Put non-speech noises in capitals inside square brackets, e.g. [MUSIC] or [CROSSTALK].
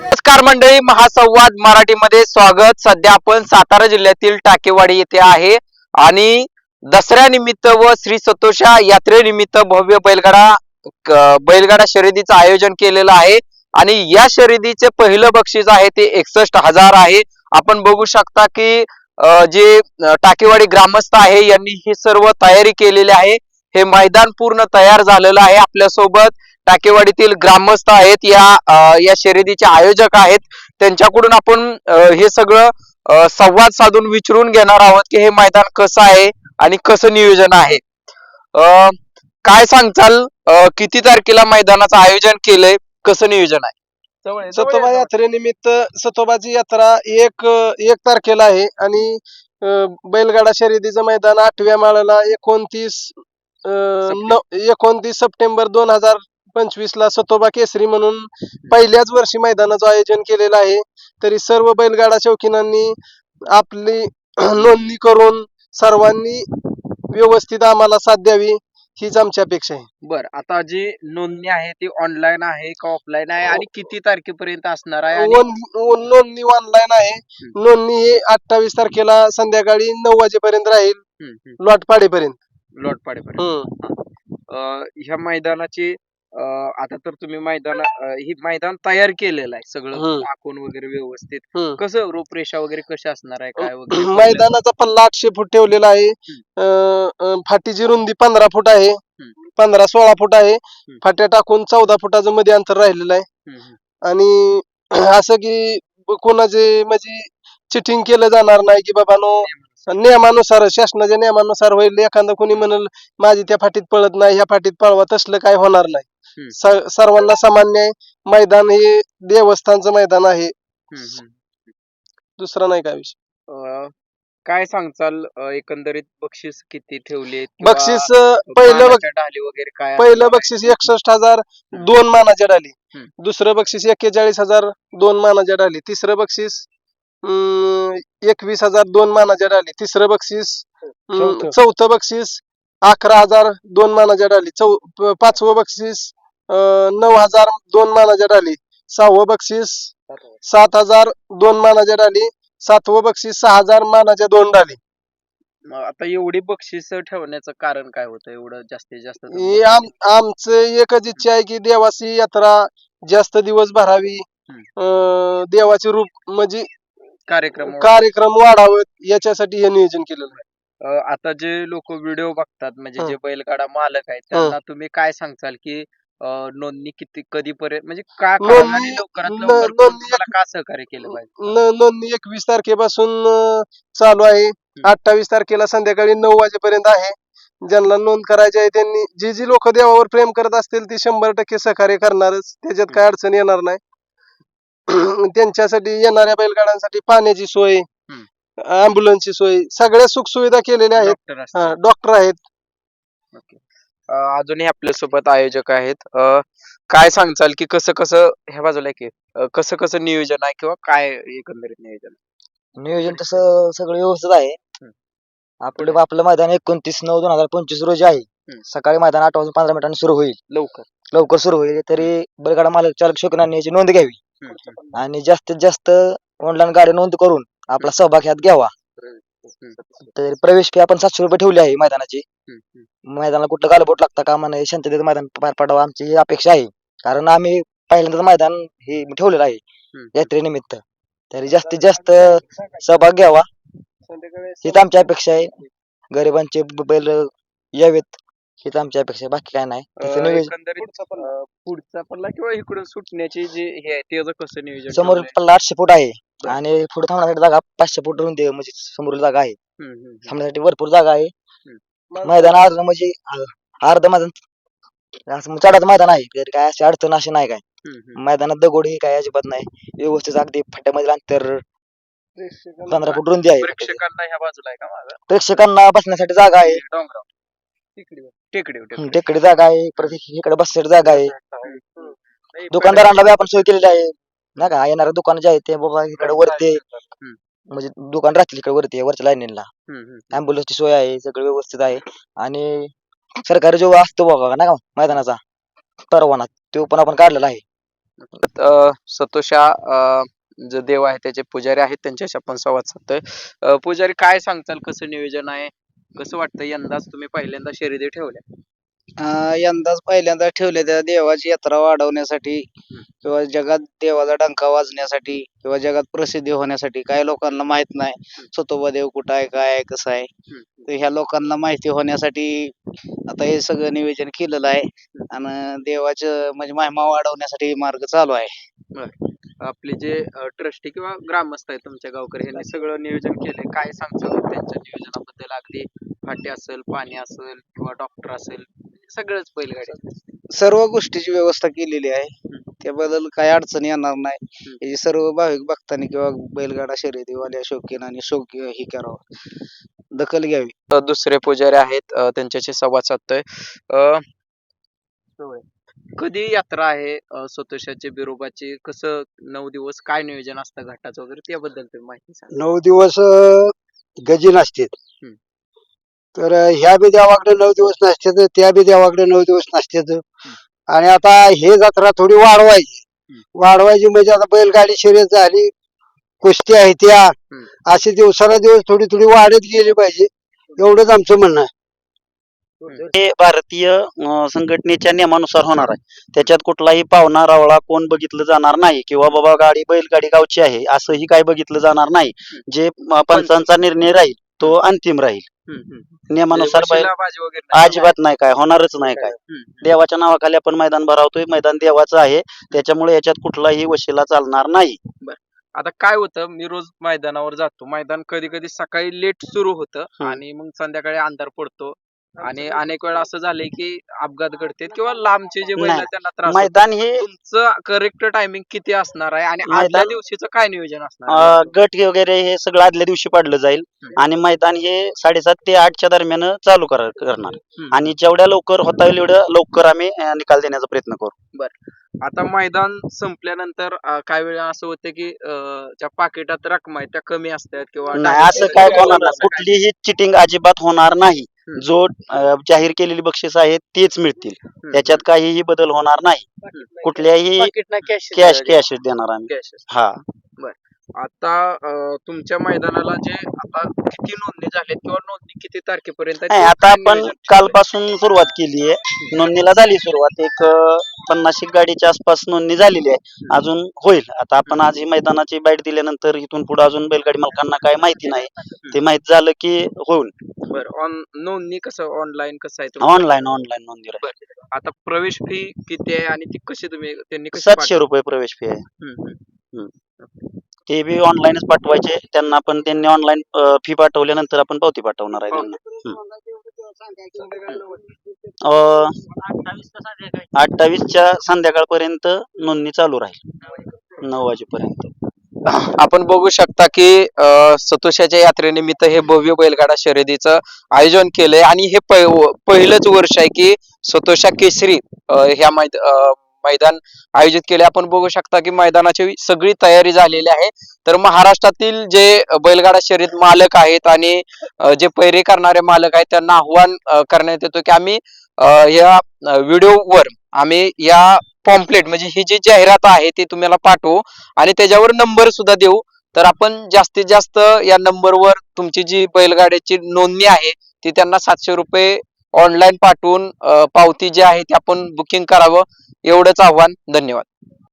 नमस्कार मंडळी महासंवाद मराठीमध्ये स्वागत. सध्या आपण सातारा जिल्ह्यातील टाकेवाडी येथे आहे. आणि दसऱ्यानिमित्त व श्री सतोषा यात्रेनिमित्त भव्य बैलगाडा बैलगाडा शर्यतीचं आयोजन केलेलं आहे. आणि या शर्यतीचे पहिलं बक्षीस आहे ते एकसष्ट हजार आहे. आपण बघू शकता की जे टाकेवाडी ग्रामस्थ आहे यांनी ही सर्व तयारी केलेली आहे. हे मैदान पूर्ण तयार झालेलं आहे आपल्यासोबत. टाकेवाडीतील ग्रामस्थ आहेत या अं, या शर्यतीचे आयोजक आहेत. त्यांच्याकडून आपण हे सगळं संवाद साधून विचारून घेणार आहोत की हे मैदान कसं आहे आणि कसं नियोजन आहे. अं, काय सांगचाल अं, किती तारखेला मैदानाचं आयोजन केलंय? कसं नियोजन आहे? सतोबा यात्रेनिमित्त सतोबाची यात्रा एक एक तारखेला आहे आणि बैलगाडा शर्यतीचं मैदान आठव्या माळाला एकोणतीस एकोणतीस सप्टेंबर दोन हजार पंचवीस ला सतोबा केसरी म्हणून पहिल्याच वर्षी मैदानाचं आयोजन केलेलं आहे. तरी सर्व बैलगाडा शौकीनांनी आपली [CLEARS THROAT] नोंदणी करून सर्वांनी व्यवस्थित आम्हाला साथ द्यावी हीच आमची अपेक्षा आहे. बर आता जी नोंदणी आहे ती ऑनलाईन आहे का ऑफलाईन आहे? आणि किती तारखेपर्यंत असणार आहे? आणि- नोंदणी ऑनलाईन आहे. नोंदणी ही अठ्ठावीस तारखेला संध्याकाळी नऊ वाजेपर्यंत राहील. हम्म, हम्म. लॉट पाडेपर्यंत. लोटपाडेपर्यंत. हम्म. अं, ह्या मैदानाची अं, आता तर तुम्ही मैदान अं, ही मैदान तयार केलेलं आहे सगळं हम्म. टाकून वगैरे व्यवस्थित. हम्म. कसं रूपरेषा वगैरे कशी असणार आहे काय वगैरे? [CLEARS THROAT] मैदानाचा पल्ला आठशे फूट ठेवलेला आहे. अं, अं, फाटीची रुंदी पंधरा फूट आहे. पंधरा सोळा फूट आहे. फाट्या टाकून चौदा फुटाचं मध्ये अंतर राहिलेलं आहे. हम्म, हम्म. आणि [CLEARS THROAT] असं की कोणाचे म्हणजे चिटिंग केलं जाणार नाही की बाबा नो नियमानुसार शासनाच्या नियमानुसार होईल. एखादं कोणी म्हणल माझी त्या फाटीत पळत नाही ह्या फाटीत पळवा तसलं काय होणार नाही. स- सर्वांना सामान्य आहे मैदान हे देवस्थानचं मैदान आहे. दुसरा नाही काय विषय. अं, काय सांगचाल? अं, एकंदरीत बक्षीस किती ठेवले बक्षीस अं, पहिलं ढाली वगैरे काय पहिलं? बक्षीस एकसष्ट हजार दोन मानाच्या डाली. हम्म. दुसरं बक्षीस एक्केचाळीस हजार दोन मानाच्या डाली. तिसरं बक्षीस एकवीस हजार दोन मानाच्या डाली. तिसरं बक्षीस चौथं. बक्षीस अकरा हजार दोन मानाच्या डाली. चौ पाचवं बक्षीस अं, नऊ हजार दोन मानाच्या डाली. सहावं बक्षीस सात हजार दोन मानाच्या डाली. सातवं बक्षीस सहा हजार मानाच्या दोन डाली. मग आता एवढी बक्षीस ठेवण्याचं कारण काय होतं? एवढं जास्तीत जास्त आम आमचं एकच इच्छा आहे की देवाची यात्रा जास्त दिवस भरावी. देवाचे रूप म्हणजे कार्यक्रम कार्यक्रम वाढावेत याच्यासाठी हे नियोजन केलेलं आहे. अ, आता जे लोक व्हिडिओ बघतात म्हणजे. जे बैलगाडा मालक आहेत त्यांना तुम्ही काय सांगचाल की अ, नोंदणी किती कधीपर्यंत म्हणजे का नोंदणी- कळलं आणि लवकरात न- लवकर करून नोंदणी तुम्हाला का सहकार्य केलं पाहिजे? न- नोंदणी एकवीस तारखेपासून अं, चालू आहे. अठ्ठावीस तारखेला संध्याकाळी नऊ वाजेपर्यंत आहे. ज्यांना नोंद करायची आहे त्यांनी जी जी लोक देवावर प्रेम करत असतील ती शंभर टक्के सहकार्य करणारच. त्याच्यात काय अडचण येणार नाही. [CLEARS THROAT] त्यांच्यासाठी येणाऱ्या बैलगाड्यांसाठी पाण्याची सोय अँब्युलन्सची सोय सगळ्या सुख सुविधा केलेल्या आहेत. डॉक्टर आहेत. अ, अजूनही आपल्यासोबत आयोजक आहेत. अ, काय सांगचाल की कसं कसं ह्या बाजूला की कसं कसं नियोजन आहे किंवा काय एकंदरीत नियोजन नियोजन तसं सगळं व्यवस्थित आहे. हम्म. आपलं आपलं मैदान एकोणतीस नऊ दोन हजार पंचवीस रोजी आहे. हम्म. सकाळी मैदान आठ वाजून पंधरा मिनिटांनी सुरू होईल. लवकर. लवकर सुरू होईल. तरी बैलगाडा मालक चालक शोकनांनी याची नोंद घ्यावी. आणि जास्तीत जास्त ऑनलाईन गाडी नोंद करून आपला सहभाग ह्यात घ्यावा. तर प्रवेश फी आपण सातशे रुपये ठेवली आहे मैदानाची. मैदानाला कुठलं गालबोट लागता कामा नये शांततेत मैदान पार पाडावं आमची ही अपेक्षा आहे. कारण आम्ही पहिल्यांदाच मैदान हे ठेवलेलं आहे. यात्रेनिमित्त. तरी जास्तीत जास्त सहभाग घ्यावा. हीच आमची अपेक्षा आहे. गरिबांचे बैल यावेत. हीच आमची अपेक्षा आहे बाकी काय नाही. अ, नियोजन एकंदरीत अ, पुढचा पल्ला किंवा इकडून सुटण्याची जी हे आहे त्याचं कसं नियोजन समोर ठेवलंय? पल्ला आठशे फूट आहे बरं. आणि पुढे थांबण्यासाठी जागा पाचशे फूट रुंदी म्हणजे समोर जागा आहे. हम्म, हम्म, हम्म. थांबण्यासाठी भरपूर जागा आहे. मैदान अर्ध म्हणजे अ- अर्ध मैदान. असं चढाचं मैदान आहे तरी काय अशी अडचण अशी नाही काय. हम्म, हम्म. मैदानात दगड ही काय अजिबात नाही. व्यवस्थित अगदी फाट्यामधील अंतर पंधरा फूट रुंदी आहे. प्रेक्षकांना ह्या बाजूला आहे का माझा प्रेक्षकांना बसण्यासाठी जागा आहे. टेकडी जागा आहे परत इकडे बसण्यासाठी जागा आहे. नाही, दुकानदारांना बी आपण सोय केलेली आहे. नाही का? येणारे दुकान जे आहे ते बाबा इकडे वरती म्हणजे दुकान राहतील इकडे वरती वरच्या लाईनीला. अँब्युलन्सची सोय आहे सगळं व्यवस्थित आहे. आणि सरकारी जो असतो बघा ना का मैदानाचा परवाना तो पण आपण काढलेला आहे. अ, सतोषा अ, जो देव आहे त्याचे पुजारी आहेत त्यांच्याशी आपण संवाद साधतोय. अ, पुजारी काय सांगताल? कसं नियोजन आहे? कसं वाटतं यंदाच तुम्ही पहिल्यांदा शर्यती ठेवल्या? अं, यंदाच पहिल्यांदा ठेवले त्या देवाची यात्रा वाढवण्यासाठी किंवा जगात देवाचा डंका वाजण्यासाठी किंवा जगात प्रसिद्धी होण्यासाठी काही लोकांना माहीत नाही. सतोबा देव कुठं आहे काय आहे कसं आहे. तर ह्या लोकांना माहिती होण्यासाठी आता हे सगळं नियोजन केलेलं आहे. आणि देवाचं म्हणजे महिमा वाढवण्यासाठी मार्ग चालू आहे. आपले जे ट्रस्टी किंवा ग्रामस्थ आहेत तुमच्या गावकरी यांनी सगळं नियोजन केलंय. काय सांगताल त्यांच्या नियोजनाबद्दल? अगदी फाटे असेल पाणी असेल किंवा डॉक्टर असेल सगळंच बैलगाडी. सर्व गोष्टीची व्यवस्था केलेली आहे. त्याबद्दल काही अडचण येणार नाही. याची सर्व भाविक भक्तांनी किंवा बैलगाडा शर्यतीवाल्या शौकीनांनी शौक हे करावं. दखल घ्यावी. दुसरे पुजारी आहेत. त्यांच्याशी संवाद साधतोय. अ, कधी यात्रा आहे? सतोषाची बिरोबाची कसं नऊ दिवस काय नियोजन असतं घाटाचं वगैरे? त्याबद्दल तुम्ही माहिती सांगा. नऊ दिवस अं, गजी हम्म. तर अं, ह्या बी देवाकडे नऊ दिवस नसतात त्या बी देवाकडे नऊ दिवस नसतात. आणि आता हे जत्रा थोडी वाढवायची. हम्म. वाढवायची म्हणजे आता बैलगाडी शर्यत झाली कुस्ती आहे त्या. असे दिवसाला दिवस थोडी थोडी वाढत गेली पाहिजे. एवढंच आमचं म्हणणं आहे. हे भारतीय संघटनेच्या नियमानुसार होणार आहे त्याच्यात कुठलाही पावना रावळा कोण बघितलं जाणार नाही किंवा बाबा गाडी बैलगाडी गावची आहे असंही काही बघितलं जाणार नाही जे पंचांचा निर्णय राहील तो अंतिम राहील. हम्म. नियमानुसार. अजिबात नाही काय होणारच नाही काय. देवाच्या नावाखाली आपण मैदान भरावतोय मैदान देवाचं आहे त्याच्यामुळे याच्यात कुठलाही वशिला चालणार नाही. आता काय होतं मी रोज मैदानावर जातो मैदान कधी कधी सकाळी लेट सुरू होतं. आणि मग संध्याकाळी अंधार पडतो. आणि अनेक वेळा असं झालंय की अपघात घडते किंवा लांबचे जे बैल नाही. आहेत त्यांना त्रास होतो. मैदान हे तुमचं करेक्ट टायमिंग किती असणार आहे आणि मैदान- आदल्या दिवशीचं काय नियोजन असणार आहे? अं, गट वगैरे हे सगळं आदल्या दिवशी पाडलं जाईल हम्म. आणि मैदान हे साडेसात ते आठच्या दरम्यान चालू कर- करणार हम्म. आणि जेवढ्या लवकर होता येईल एवढ्या लवकर आम्ही अं, निकाल देण्याचा प्रयत्न करू आता मैदान संपल्यानंतर अं, काही वेळा असं होतं की अं, ज्या पाकिटात रक्कम आहेत त्या कमी असतात किंवा नाही असं काय होणार नाही कुठलीही चिटिंग अजिबात होणार नाही जो अं, जाहीर केलेली बक्षीस आहेत तेच मिळतील. त्याच्यात काहीही बदल होणार नाही. कुठल्याही कॅश कॅश कॅश देणार आम्ही. हा. आता अं, तुमच्या मैदानाला जे आता किती नोंदणी झाल्यात किंवा नोंदणी किती तारखेपर्यंत आहे नाही ते आता काय आपण नियोजन? कालपासून सुरुवात केली आहे. नोंदणीला झाली सुरुवात. एक पन्नास एक गाडीच्या आसपास नोंदणी झालेली आहे. अजून होईल. आता आपण आज ही मैदानाची बाईट दिल्यानंतर इथून पुढे अजून बैलगाडी मालकांना काय माहिती नाही. ते माहीत झालं की होईल. बरं. ऑन नोंदणी कसं ऑनलाईन कसं आहे तुमचं? ऑनलाईन ऑनलाईन नोंदणी राहील. बरं. आता प्रवेश फी किती आहे आणि ती कशी तुम्ही त्यांनी कशी सातशे रुपये प्रवेश फी आहे. पाठव- हम्म, हम्म. ते बी ऑनलाईनच पाठवायचे. त्यांना पण त्यांनी ऑनलाईन फी पाठवल्यानंतर आपण पावती पाठवणार आहे त्यांना. अठ्ठावीसच्या संध्याकाळपर्यंत नोंदणी चालू राहील. नऊ वाजेपर्यंत. आपण बघू शकता की अं, सतोषाच्या यात्रेनिमित्त हे भव्य बैलगाडा शर्यतीचं आयोजन केलंय. आणि हे पहि- पहिलंच वर्ष आहे की सतोषा केसरी ह्या मैद अं, मैदान आयोजित केले. आपण बघू शकता की मैदानाची सगळी तयारी झालेली आहे. तर महाराष्ट्रातील जे बैलगाडा शर्यत मालक आहेत आणि जे पैरे करणारे मालक आहेत त्यांना आव्हान करण्यात येतो की आम्ही या व्हिडिओवर आम्ही या पॉम्पलेट म्हणजे ही जी जाहिरात आहे ती तुम्हाला पाठवू आणि त्याच्यावर नंबर सुद्धा देऊ. तर आपण जास्तीत जास्त या नंबरवर तुमची जी बैलगाड्याची नोंदणी आहे ती त्यांना सातशे रुपये ऑनलाईन पाठवून पावती जी आहे ती आपण बुकिंग करावं एवढंच आव्हान. धन्यवाद.